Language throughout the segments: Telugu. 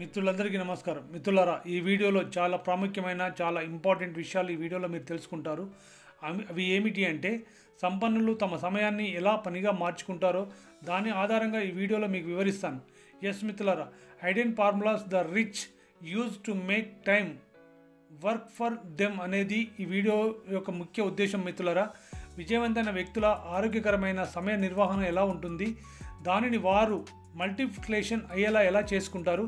మిత్రులందరికీ నమస్కారం. మిత్రులారా ఈ వీడియోలో చాలా ప్రాముఖ్యమైన చాలా ఇంపార్టెంట్ విషయాలు ఈ వీడియోలో మీరు తెలుసుకుంటారు. అవి అవి ఏమిటి అంటే సంపన్నులు తమ సమయాన్ని ఎలా పనిగా మార్చుకుంటారో దాని ఆధారంగా ఈ వీడియోలో మీకు వివరిస్తాను. ఎస్ మిత్రులారా hidden formulas the rich use to make time work for them అనేది ఈ వీడియో యొక్క ముఖ్య ఉద్దేశం మిత్రులరా. విజయవంతమైన వ్యక్తుల ఆరోగ్యకరమైన సమయ నిర్వహణ ఎలా ఉంటుంది దానిని వారు మల్టిప్లికేషన్ అయ్యేలా ఎలా చేసుకుంటారు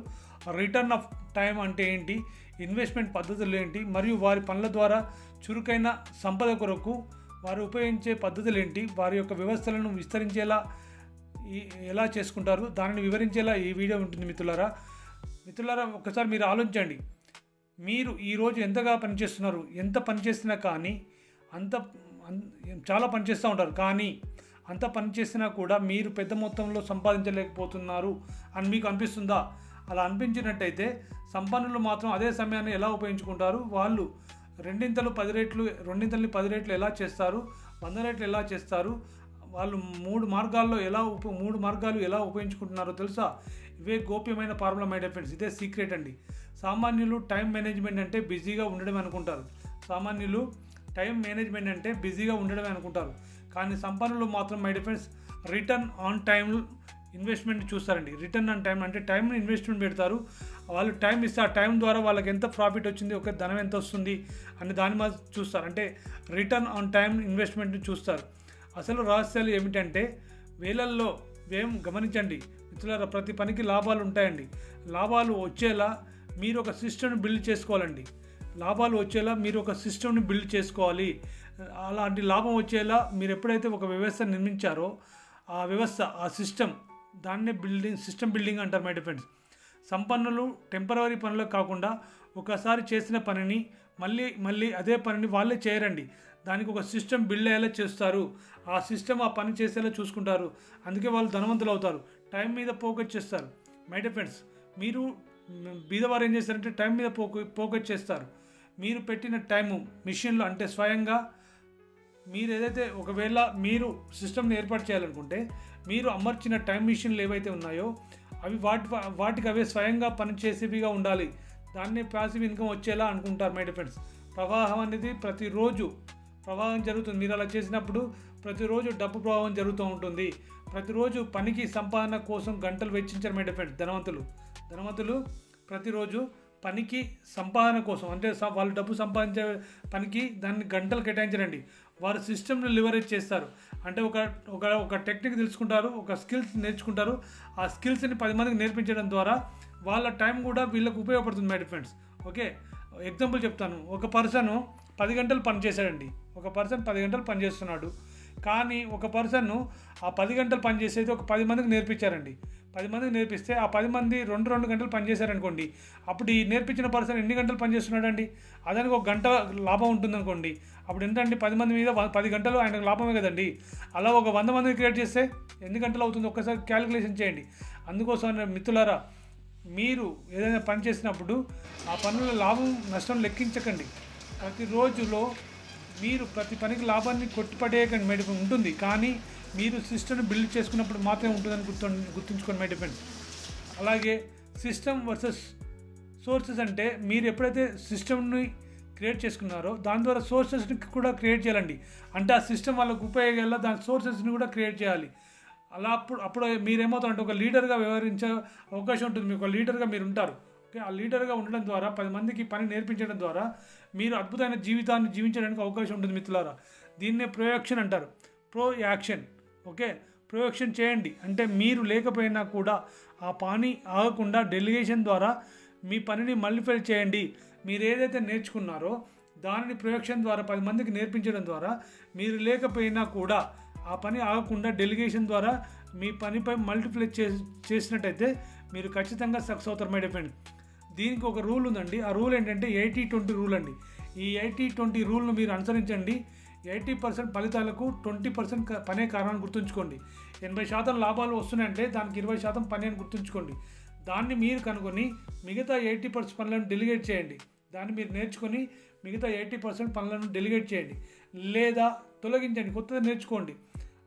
రిటర్న్ ఆఫ్ టైం అంటే ఏంటి? ఇన్వెస్ట్మెంట్ పద్ధతులు ఏంటి? మరియు వారి పనుల ద్వారా చురుకైన సంపద కొరకు వారు ఉపయోగించే పద్ధతులు ఏంటి? వారి యొక్క వ్యవస్థలను విస్తరించేలా ఎలా చేసుకుంటారు? దానిని వివరించేలా ఈ వీడియో ఉంటుంది మిత్రులారా. మిత్రులారా ఒకసారి మీరు ఆలోచించండి. మీరు ఈరోజు ఎంతగా పనిచేస్తున్నారు ఎంత పనిచేసినా కానీ అంత అన్- చాలా పనిచేస్తూ ఉంటారు. కానీ అంత పనిచేసినా కూడా మీరు పెద్ద మొత్తంలో సంపాదించలేకపోతున్నారు అని మీకు అనిపిస్తుందా? అలా అనిపించినట్టయితే సంపన్నులు మాత్రం అదే సమయాన్ని ఎలా ఉపయోగించుకుంటారు? వాళ్ళు రెండింతలు పది రేట్లు రెండింతలు పది రేట్లు ఎలా చేస్తారు? వంద రేట్లు ఎలా చేస్తారు? వాళ్ళు మూడు మార్గాల్లో ఎలా ఉప మూడు మార్గాలు ఎలా ఉపయోగించుకుంటున్నారో తెలుసా? ఇవే గోప్యమైన ఫార్ములా మై డిఫెన్స్ ఇదే సీక్రెట్ అండి. సామాన్యులు టైం మేనేజ్మెంట్ అంటే బిజీగా ఉండడం అనుకుంటారు. సామాన్యులు టైం మేనేజ్మెంట్ అంటే బిజీగా ఉండడమే అనుకుంటారు. కానీ సంపన్నులు మాత్రం మై డిఫెన్స్ రిటర్న్ ఆన్ టైం ఇన్వెస్ట్మెంట్ చూస్తారండి. రిటర్న్ ఆన్ టైం అంటే టైంని ఇన్వెస్ట్మెంట్ పెడతారు. వాళ్ళు టైం ఇస్తే ఆ టైం ద్వారా వాళ్ళకి ఎంత ప్రాఫిట్ వచ్చింది ఒక ధనం ఎంత వస్తుంది అని దాని మీద చూస్తారు. అంటే రిటర్న్ ఆన్ టైం ఇన్వెస్ట్మెంట్ని చూస్తారు. అసలు రహస్యాలు ఏమిటంటే వేలల్లో వ్యయం గమనించండి. మిత్రులారా ప్రతి పనికి లాభాలు ఉంటాయండి. లాభాలు వచ్చేలా మీరు ఒక సిస్టమ్ని బిల్డ్ చేసుకోవాలండి. లాభాలు వచ్చేలా మీరు ఒక సిస్టమ్ని బిల్డ్ చేసుకోవాలి. అలాంటి లాభం వచ్చేలా మీరు ఎప్పుడైతే ఒక వ్యవస్థ నిర్మించారో ఆ వ్యవస్థ ఆ సిస్టమ్ దాన్నే బిల్డింగ్ సిస్టమ్ బిల్డింగ్ అంటారు మై డిఫెండ్స్ సంపన్నులు టెంపరవరీ పనులకు కాకుండా ఒకసారి చేసిన పనిని మళ్ళీ మళ్ళీ అదే పనిని వాళ్ళే చేయరండి. దానికి ఒక సిస్టమ్ బిల్డ్ అయ్యేలా చేస్తారు. ఆ సిస్టమ్ ఆ పని చేసేలా చూసుకుంటారు. అందుకే వాళ్ళు ధనవంతులు అవుతారు. టైం మీద ఫోకస్ చేస్తారు. మై డిఫెండ్స్ మీరు బీదవారు ఏం చేస్తారంటే టైం మీద ఫోక ఫోకస్ చేస్తారు. మీరు పెట్టిన టైము మిషన్లో అంటే స్వయంగా మీరు ఏదైతే ఒకవేళ మీరు సిస్టమ్ని ఏర్పాటు చేయాలనుకుంటే మీరు అమర్చిన టైం మిషన్లు ఏవైతే ఉన్నాయో అవి వాటి వాటికి అవే స్వయంగా పనిచేసేవిగా ఉండాలి. దాన్నే ప్యాసివ్ ఇన్కమ్ వచ్చేలా అనుకుంటారు మై డిఫెండ్స్ ప్రవాహం అనేది ప్రతిరోజు ప్రవాహం జరుగుతుంది. మీరు అలా చేసినప్పుడు ప్రతిరోజు డబ్బు ప్రవాహం జరుగుతూ ఉంటుంది. ప్రతిరోజు పనికి సంపాదన కోసం గంటలు వెచ్చించారు మై డిఫెండ్స్ ధనవంతులు. ధనవంతులు ప్రతిరోజు పనికి సంపాదన కోసం అంటే వాళ్ళు డబ్బు సంపాదించే పనికి దాన్ని గంటలు కేటాయించరండి. వారు సిస్టమ్ని లివరేజ్ చేస్తారు. అంటే ఒక ఒక ఒక టెక్నిక్ తెలుసుకుంటారు ఒక స్కిల్స్ నేర్చుకుంటారు. ఆ స్కిల్స్ని పది మందికి నేర్పించడం ద్వారా వాళ్ళ టైం కూడా వీళ్ళకి ఉపయోగపడుతుంది మై ఫ్రెండ్స్ ఓకే? ఎగ్జాంపుల్ చెప్తాను. ఒక పర్సన్ పది గంటలు పని చేశాడండి. ఒక పర్సన్ పది గంటలు పని చేస్తున్నాడు. కానీ ఒక పర్సన్ ఆ పది గంటలు పని చేసేది ఒక పది మందికి నేర్పించారండి. పది మందికి నేర్పిస్తే ఆ పది మంది రెండు రెండు గంటలు పనిచేశారనుకోండి అప్పుడు ఈ నేర్పించిన పర్సన్ ఎన్ని గంటలు పనిచేస్తున్నాడండి? అదానికి ఒక గంట లాభం ఉంటుందనుకోండి అప్పుడు ఎంతండి? పది మంది మీద పది గంటలు ఆయనకు లాభమే కదండి. అలా ఒక వంద మందిని క్రియేట్ చేస్తే ఎన్ని గంటలు అవుతుంది? ఒక్కసారి క్యాలిక్యులేషన్ చేయండి. అందుకోసం మిత్రులారా మీరు ఏదైనా పని చేసినప్పుడు ఆ పనుల లాభం నష్టం లెక్కించకండి. ప్రతి రోజులో మీరు ప్రతి పనికి లాభాన్ని కొట్టిపడేయకండి మేడం ఉంటుంది. కానీ మీరు సిస్టమ్ని బిల్డ్ చేసుకున్నప్పుడు మాత్రమే ఉంటుందని గుర్తు గుర్తుంచుకోండి మై అలాగే సిస్టమ్ వర్సెస్ సోర్సెస్ అంటే మీరు ఎప్పుడైతే సిస్టమ్ని క్రియేట్ చేసుకున్నారో దాని ద్వారా సోర్సెస్ని కూడా క్రియేట్ చేయాలండి. అంటే ఆ సిస్టమ్ వాళ్ళకు ఉపయోగాల దాని సోర్సెస్ని కూడా క్రియేట్ చేయాలి. అలా అప్పుడు అప్పుడు మీరేమవుతారంటే ఒక లీడర్గా వ్యవహరించే అవకాశం ఉంటుంది. మీకు ఒక లీడర్గా మీరు ఉంటారు. ఆ లీడర్గా ఉండడం ద్వారా పది మందికి పని నేర్పించడం ద్వారా మీరు అద్భుతమైన జీవితాన్ని జీవించడానికి అవకాశం ఉంటుంది మిత్రులారా. దీన్నే ప్రొయాక్షన్ అంటారు. Pro action okay? ప్రొయాక్షన్ చేయండి. అంటే మీరు లేకపోయినా కూడా ఆ పని ఆగకుండా డెలిగేషన్ ద్వారా మీ పనిని మల్టిఫై చేయండి. మీరు ఏదైతే నేర్చుకున్నారో దానిని ప్రొయాక్షన్ ద్వారా పది మందికి నేర్పించడం ద్వారా మీరు లేకపోయినా కూడా ఆ పని ఆగకుండా డెలిగేషన్ ద్వారా మీ పనిపై మల్టిప్లై చే చేసినట్టయితే మీరు ఖచ్చితంగా సక్సెస్ అవుతారు మై డిఫెండ్ దీనికి ఒక రూల్ ఉందండి. ఆ రూల్ ఏంటంటే ఎయిటీ ట్వంటీ రూల్ అండి. ఈ ఎయిటీ ట్వంటీ రూల్ను మీరు అనుసరించండి. ఎయిటీ పర్సెంట్ ఫలితాలకు ట్వంటీ పర్సెంట్ పనే కారణాన్ని గుర్తుంచుకోండి. ఎనభై శాతం లాభాలు వస్తున్నాయంటే దానికి ఇరవై శాతం పని అని గుర్తుంచుకోండి. దాన్ని మీరు కనుగొని మిగతా ఎయిటీ పర్సెంట్ పనులను డెలిగేట్ చేయండి. దాన్ని మీరు నేర్చుకొని మిగతా ఎయిటీ పర్సెంట్ పనులను డెలిగేట్ చేయండి. లేదా తొలగించండి. కొత్తది నేర్చుకోండి.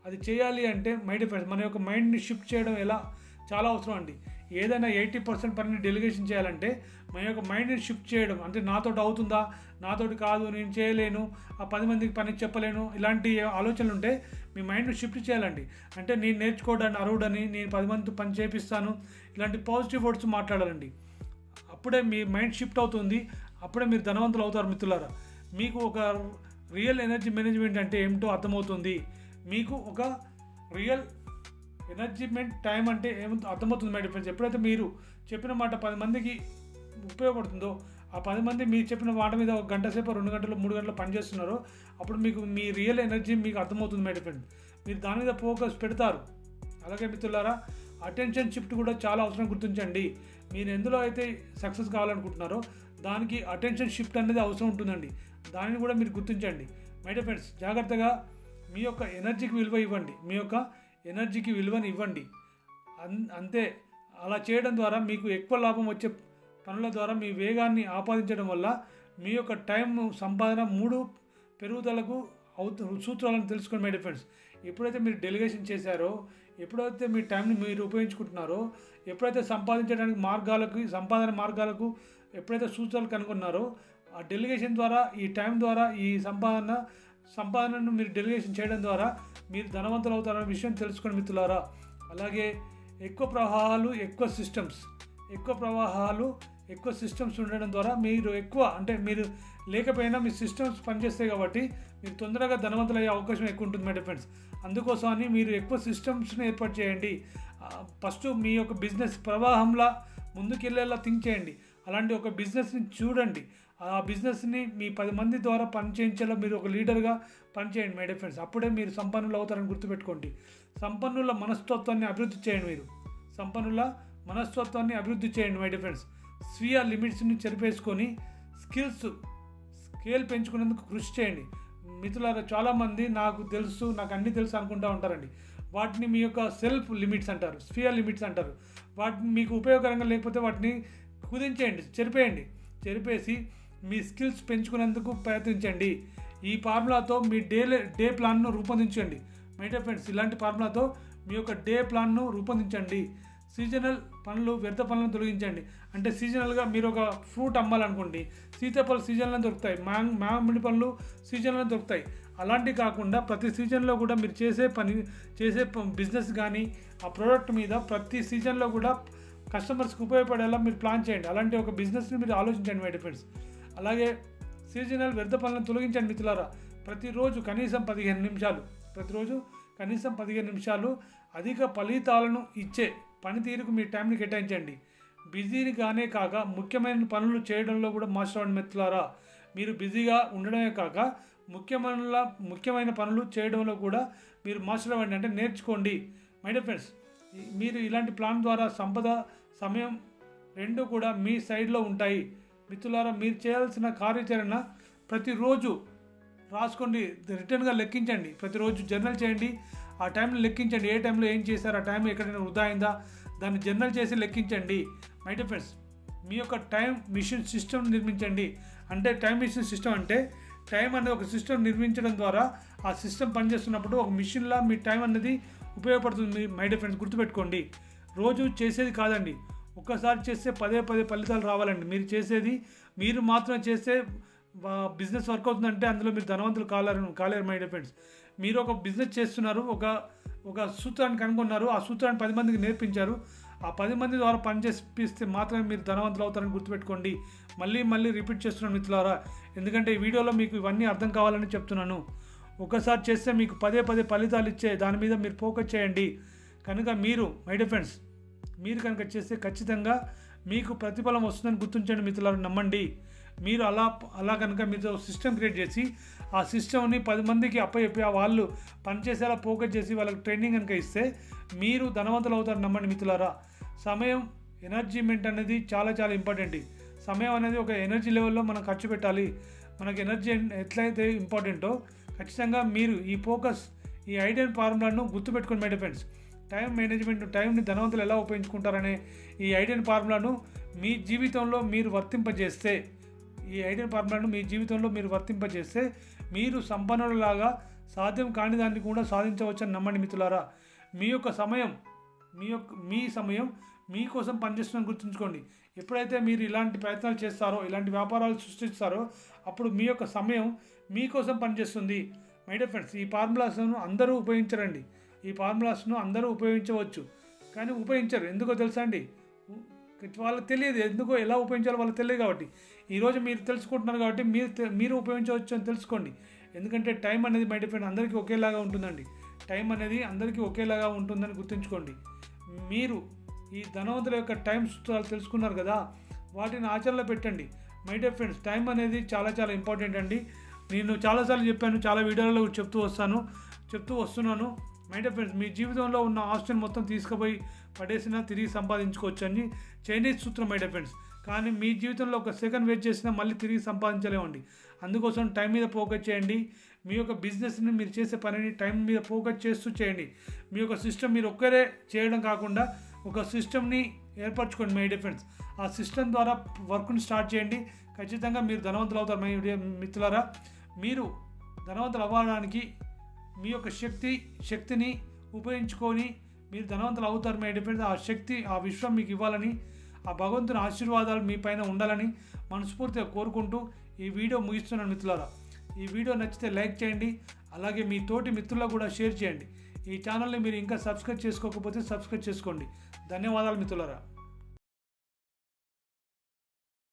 అది చేయాలి అంటే మైండ్ డిఫెండ్స్ మన యొక్క మైండ్ని షిఫ్ట్ చేయడం ఎలా? చాలా అవసరం అండి. ఏదైనా ఎయిటీ పర్సెంట్ పనిని డెలిగేషన్ చేయాలంటే మన యొక్క మైండ్ని షిఫ్ట్ చేయడం. అంటే నాతోటి అవుతుందా? నాతోటి కాదు నేను చేయలేను ఆ పది మందికి పని చెప్పలేను ఇలాంటి ఆలోచనలు ఉంటే మీ మైండ్ని షిఫ్ట్ చేయాలండి. అంటే నేను నేర్చుకోవడానికి అరువుడని నేను పది మంది పని చేపిస్తాను ఇలాంటి పాజిటివ్ వర్డ్స్ మాట్లాడాలండి. అప్పుడే మీ మైండ్ షిఫ్ట్ అవుతుంది. అప్పుడే మీరు ధనవంతులు అవుతారు మిత్రులారా. మీకు ఒక రియల్ ఎనర్జీ మేనేజ్మెంట్ అంటే ఏమిటో అర్థమవుతుంది. మీకు ఒక రియల్ ఎనర్జీమెంట్ టైం అంటే ఏమో అర్థమవుతుంది మై డిఫరెన్స్ ఎప్పుడైతే మీరు చెప్పిన మాట పది మందికి ఉపయోగపడుతుందో ఆ పది మంది మీరు చెప్పిన మాట మీద ఒక గంట సేపు రెండు గంటలు మూడు గంటలు పనిచేస్తున్నారో అప్పుడు మీకు మీ రియల్ ఎనర్జీ మీకు అర్థమవుతుంది మై డిఫరెంట్ మీరు దాని మీద ఫోకస్ పెడతారు. అలాగే మిత్రులారా అటెన్షన్ షిఫ్ట్ కూడా చాలా అవసరం గుర్తించండి. మీరు ఎందులో అయితే సక్సెస్ కావాలనుకుంటున్నారో దానికి అటెన్షన్ షిఫ్ట్ అనేది అవసరం ఉంటుందండి. దానిని కూడా మీరు గుర్తించండి. మై డియర్ ఫ్రెండ్స్ జాగ్రత్తగా మీ యొక్క ఎనర్జీకి విలువ ఇవ్వండి. మీ యొక్క ఎనర్జీకి విలువని ఇవ్వండి. అన్ అంతే. అలా చేయడం ద్వారా మీకు ఎక్కువ లాభం వచ్చే పనుల ద్వారా మీ వేగాన్ని ఆపాదించడం వల్ల మీ యొక్క టైం సంపాదన మూడు పెరుగుదలకు అవుతు సూత్రాలను తెలుసుకోండి మై ఫ్రెండ్స్. ఎప్పుడైతే మీరు డెలిగేషన్ చేశారో ఎప్పుడైతే మీ టైంని మీరు ఉపయోగించుకుంటున్నారో ఎప్పుడైతే సంపాదించడానికి మార్గాలకు సంపాదన మార్గాలకు ఎప్పుడైతే సూత్రాలు కనుగొన్నారో ఆ డెలిగేషన్ ద్వారా ఈ టైం ద్వారా ఈ సంపాదన సంపాదనను మీరు డెలిగేషన్ చేయడం ద్వారా మీరు ధనవంతులు అవుతారనే విషయం తెలుసుకోండి మిత్రులారా. అలాగే ఎక్కువ ప్రవాహాలు ఎక్కువ సిస్టమ్స్ ఎక్కువ ప్రవాహాలు ఎక్కువ సిస్టమ్స్ ఉండడం ద్వారా మీరు ఎక్కువ అంటే మీరు లేకపోయినా మీ సిస్టమ్స్ పనిచేస్తాయి కాబట్టి మీరు తొందరగా ధనవంతులు అయ్యే అవకాశం ఎక్కువ ఉంటుంది మై డిఫెండ్స్ అందుకోసమని మీరు ఎక్కువ సిస్టమ్స్ని ఏర్పాటు చేయండి. ఫస్ట్ మీ యొక్క బిజినెస్ ప్రవాహంలా ముందుకెళ్ళేలా థింక్ చేయండి. అలాంటి ఒక బిజినెస్ని చూడండి. ఆ బిజినెస్ని మీ పది మంది ద్వారా పనిచేయించేలా మీరు ఒక లీడర్గా పనిచేయండి మై ఫ్రెండ్స్ అప్పుడే మీరు సంపన్నులు అవుతారని గుర్తుపెట్టుకోండి. సంపన్నుల మనస్తత్వాన్ని అభివృద్ధి చేయండి మీరు. సంపన్నుల మనస్తత్వాన్ని అభివృద్ధి చేయండి మై ఫ్రెండ్స్ స్వీయ లిమిట్స్ని చెరిపేసుకొని స్కిల్స్ స్కేల్ పెంచుకునేందుకు కృషి చేయండి. మిత్రులారా చాలామంది నాకు తెలుసు నాకు అన్నీ తెలుసు అనుకుంటూ ఉంటారండి. వాటిని మీ యొక్క సెల్ఫ్ లిమిట్స్ అంటారు స్వీయ లిమిట్స్ అంటారు. వాటిని మీకు ఉపయోగకరంగా లేకపోతే వాటిని కుదించేయండి చెరిపేయండి. చెరిపేసి మీ స్కిల్స్ పెంచుకునేందుకు ప్రయత్నించండి. ఈ ఫార్ములాతో మీ డే డే ప్లాన్ను రూపొందించండి. మై ఫ్రెండ్స్ ఇలాంటి ఫార్ములాతో మీ యొక్క డే ప్లాన్ను రూపొందించండి. సీజనల్ పనులు వ్యర్థ పనులను తొలగించండి. అంటే సీజనల్గా మీరు ఒక ఫ్రూట్ అమ్మాలనుకోండి. సీతాఫలం సీజన్లో దొరుకుతాయి. మ్యాంగ్ మామిడి పనులు సీజన్లో దొరుకుతాయి. అలాంటివి కాకుండా ప్రతి సీజన్లో కూడా మీరు చేసే పని చేసే బిజినెస్ కానీ ఆ ప్రోడక్ట్ మీద ప్రతి సీజన్లో కూడా కస్టమర్స్కి ఉపయోగపడేలా మీరు ప్లాన్ చేయండి. అలాంటి ఒక బిజినెస్ని మీరు ఆలోచించండి మై డిఫెండ్స్ అలాగే సీజనల్ వ్యర్థ పనులను తొలగించండి మిత్రులారా. ప్రతిరోజు కనీసం పదిహేను నిమిషాలు ప్రతిరోజు కనీసం పదిహేను నిమిషాలు అధిక ఫలితాలను ఇచ్చే పనితీరుకు మీ టైంని కేటాయించండి. బిజీని కానే కాక ముఖ్యమైన పనులు చేయడంలో కూడా మాస్టర్ అవ్వండి మిత్రులారా. మీరు బిజీగా ఉండడమే కాక ముఖ్యమైన ముఖ్యమైన పనులు చేయడంలో కూడా మీరు మాస్టర్ అవ్వండి అంటే నేర్చుకోండి. మై డియర్ ఫ్రెండ్స్ మీరు ఇలాంటి ప్లాన్ ద్వారా సంపద సమయం రెండు కూడా మీ సైడ్లో ఉంటాయి. మిత్రులారా మీరు చేయాల్సిన కార్యాచరణ ప్రతిరోజు రాసుకోండి. రిటర్న్గా లెక్కించండి. ప్రతిరోజు జర్నల్ చేయండి. ఆ టైంలో లెక్కించండి. ఏ టైంలో ఏం చేశారు ఆ టైం ఎక్కడైనా వృధా అయిందా? దాన్ని జర్నల్ చేసి లెక్కించండి. మై డియర్ ఫ్రెండ్స్ మీ యొక్క టైం మిషన్ సిస్టమ్ నిర్మించండి. అంటే టైం మిషన్ సిస్టమ్ అంటే టైం అనేది ఒక సిస్టమ్ నిర్మించడం ద్వారా ఆ సిస్టమ్ పనిచేస్తున్నప్పుడు ఒక మిషన్లా మీ టైం అనేది ఉపయోగపడుతుంది. మై డియర్ ఫ్రెండ్స్ గుర్తుపెట్టుకోండి. రోజు చేసేది కాదండి. ఒక్కసారి చేస్తే పదే పదే ఫలితాలు రావాలండి. మీరు చేసేది మీరు మాత్రం చేస్తే బిజినెస్ వర్క్ అవుతుందంటే అందులో మీరు ధనవంతులు కాలేరు కాలేరు మై ఫ్రెండ్స్. మీరు ఒక బిజినెస్ చేస్తున్నారు ఒక ఒక సూత్రాన్ని కనుగొన్నారు ఆ సూత్రాన్ని పది మందికి నేర్పించారు. ఆ పది మంది ద్వారా పనిచేపిస్తే మాత్రమే మీరు ధనవంతులు అవుతారని గుర్తుపెట్టుకోండి. మళ్ళీ మళ్ళీ రిపీట్ చేస్తున్నాను మిత్రులారా ఎందుకంటే ఈ వీడియోలో మీకు ఇవన్నీ అర్థం కావాలని చెప్తున్నాను. ఒకసారి చేస్తే మీకు పదే పదే ఫలితాలు ఇచ్చే దాని మీద మీరు ఫోకస్ చేయండి. కనుక మీరు మై డిఫెండ్స్ మీరు కనుక చేస్తే ఖచ్చితంగా మీకు ప్రతిఫలం వస్తుందని గుర్తించండి మిత్రులను నమ్మండి. మీరు అలా అలా కనుక మీతో సిస్టమ్ క్రియేట్ చేసి ఆ సిస్టమ్ని పది మందికి అప్పచెప్పి ఆ వాళ్ళు పనిచేసేలా ఫోకస్ చేసి వాళ్ళకి ట్రైనింగ్ కనుక ఇస్తే మీరు ధనవంతులు అవుతారు నమ్మండి మిత్రులారా. సమయం ఎనర్జీమెంట్ అనేది చాలా చాలా ఇంపార్టెంట్ సమయం అనేది ఒక ఎనర్జీ లెవెల్లో మనం ఖర్చు పెట్టాలి. మనకి ఎనర్జీ ఎట్లయితే ఇంపార్టెంటో ఖచ్చితంగా మీరు ఈ ఫోకస్ ఈ ఐడియల్ ఫార్ములాను గుర్తుపెట్టుకోండి మై ఫ్రెండ్స్ టైం మేనేజ్మెంట్ టైంని ధనవంతులు ఎలా ఉపయోగించుకుంటారనే ఈ ఐడియల్ ఫార్ములాను మీ జీవితంలో మీరు వర్తింపజేస్తే ఈ ఐడియల్ ఫార్ములాను మీ జీవితంలో మీరు వర్తింపజేస్తే మీరు సంపన్నులలాగా సాధ్యం కాని దాన్ని కూడా సాధించవచ్చని నమ్మండి మిత్రులారా. మీ యొక్క సమయం మీ యొక్క మీ సమయం మీకోసం పనిచేస్తుందని గుర్తుంచుకోండి. ఎప్పుడైతే మీరు ఇలాంటి ప్రయత్నాలు చేస్తారో ఇలాంటి వ్యాపారాలు సృష్టిస్తారో అప్పుడు మీ యొక్క సమయం మీకోసం పనిచేస్తుంది. మై డియర్ ఫ్రెండ్స్ ఈ ఫార్ములాస్ను అందరూ ఉపయోగించరండి. ఈ ఫార్ములాస్ను అందరూ ఉపయోగించవచ్చు. కానీ ఉపయోగించరు. ఎందుకో తెలుసా అండి? వాళ్ళకి తెలియదు. ఎందుకో ఎలా ఉపయోగించాలో వాళ్ళకి తెలియదు కాబట్టి. ఈరోజు మీరు తెలుసుకుంటున్నారు కాబట్టి మీరు మీరు ఉపయోగించవచ్చు అని తెలుసుకోండి. ఎందుకంటే టైం అనేది మై డిఫరెంట్ అందరికీ ఒకేలాగా ఉంటుందండి. టైం అనేది అందరికీ ఒకేలాగా ఉంటుందని గుర్తుంచుకోండి. మీరు ఈ ధనవంతుల యొక్క టైం సూత్రాలు తెలుసుకున్నారు కదా? వాటిని ఆచరణలో పెట్టండి. మై డియర్ ఫ్రెండ్స్ టైం అనేది చాలా చాలా ఇంపార్టెంట్ అండి. నేను చాలాసార్లు చెప్పాను చాలా వీడియోలలో చెప్తూ వస్తాను చెప్తూ వస్తున్నాను. మై డియర్ ఫ్రెండ్స్ మీ జీవితంలో ఉన్న ఆస్తిని మొత్తం తీసుకుపోయి పడేసినా తిరిగి సంపాదించుకోవచ్చు అని చైనీస్ సూత్రం మై డియర్ ఫ్రెండ్స్ కానీ మీ జీవితంలో ఒక సెకండ్ వెయిట్ చేసినా మళ్ళీ తిరిగి సంపాదించలేమండి. అందుకోసం టైం మీద ఫోకస్ చేయండి. మీ యొక్క బిజినెస్ని మీరు చేసే పనిని టైం మీద ఫోకస్ చేస్తూ చేయండి. మీ యొక్క సిస్టమ్ మీరు ఒక్కరే చేయడం కాకుండా ఒక సిస్టమ్ని ఏర్పరచుకోండి మై డిఫెన్స్ ఆ సిస్టమ్ ద్వారా వర్క్ని స్టార్ట్ చేయండి. ఖచ్చితంగా మీరు ధనవంతులు అవుతారు మై మిత్రులారా. మీరు ధనవంతులు అవ్వడానికి మీ యొక్క శక్తి శక్తిని ఉపయోగించుకొని మీరు ధనవంతులు అవుతారు. మీ డిఫెన్స్ ఆ శక్తి ఆ విశ్వం మీకు ఇవ్వాలని ఆ భగవంతుని ఆశీర్వాదాలు మీ పైన ఉండాలని మనస్ఫూర్తిగా కోరుకుంటూ ఈ వీడియో ముగిస్తున్నాను మిత్రులారా. ఈ వీడియో నచ్చితే లైక్ చేయండి అలాగే మీ తోటి మిత్రులకు కూడా షేర్ చేయండి. ఈ ఛానల్ని మీరు ఇంకా సబ్స్క్రైబ్ చేసుకోకపోతే సబ్స్క్రైబ్ చేసుకోండి. ధన్యవాదాలు మిత్రులారా.